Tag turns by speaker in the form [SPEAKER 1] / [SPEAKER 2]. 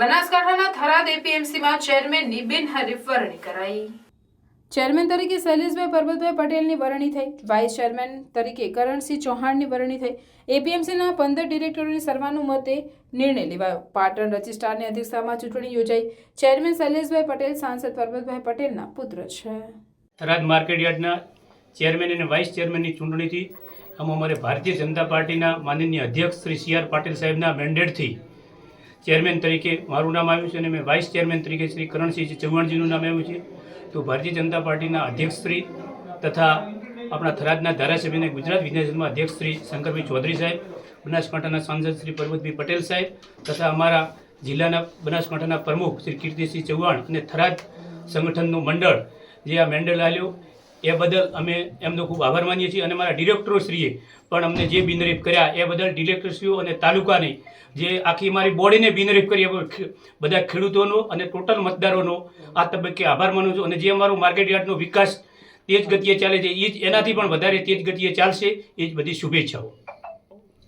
[SPEAKER 1] બનાસકાંઠાના થરાદ એપીએમસીમાં ચેરમેનની બિનહરીફ વરણી કરાઈ. ચેરમેન તરીકે શૈલેષભાઈ પરબતભાઈ પટેલની વરણી થઈ. વાઇસ ચેરમેન તરીકે કરણસિંહ ચૌહાણની વરણી થઈ. એપીએમસીના પંદર ડિરેક્ટરોની સર્વાનુમતે નિર્ણય લેવાયો. પાટણ રજિસ્ટ્રારની અધ્યક્ષતામાં ચૂંટણી યોજાઈ. ચેરમેન શૈલેષભાઈ પટેલ સાંસદ પરબતભાઈ પટેલના પુત્ર છે.
[SPEAKER 2] થરાદ માર્કેટ યાર્ડના ચેરમેન અને વાઇસ ચેરમેનની ચૂંટણીથી આમ અમારે ભારતીય જનતા પાર્ટીના માનનીય અધ્યક્ષ શ્રી સી આર પાટીલ સાહેબના મેન્ડેટથી ચેરમેન તરીકે મારું નામ આવ્યું છે અને મેં વાઇસ ચેરમેન તરીકે શ્રી કરણસિંહ ચૌહાણજીનું નામ આવ્યું છે. તો ભારતીય જનતા પાર્ટીના અધ્યક્ષ શ્રી તથા આપણા થરાદના ધારાસભ્ય અને ગુજરાત વિધાનસભામાં અધ્યક્ષ શ્રી શંકરભાઈ ચૌધરી સાહેબ બનાસકાંઠાના સાંસદ શ્રી પરબતભાઈ પટેલ સાહેબ તથા અમારા જિલ્લાના બનાસકાંઠાના પ્રમુખ શ્રી કીર્તિસિંહ ચૌહાણ અને થરાદ સંગઠનનું મંડળ જે આ મેન્ડલ આલ્યો એ બદલ અમે એમનો ખૂબ આભાર માનીએ છીએ અને મારા ડિરેક્ટરોશ્રીએ પણ અમને જે બિનરીફ કર્યા, એ બદલ ડિરેક્ટરશ્રીઓ અને તાલુકાની જે આખી મારી બોડીને બિનરીફ કરી બધા ખેડૂતોનો અને ટોટલ મતદારોનો આ તબક્કે આભાર માનું છું. અને જે અમારો માર્કેટ યાર્ડનો વિકાસ તેજ ગતિએ ચાલે છે એ જ એનાથી પણ વધારે તેજ ગતિએ ચાલશે. એ જ બધી શુભેચ્છાઓ.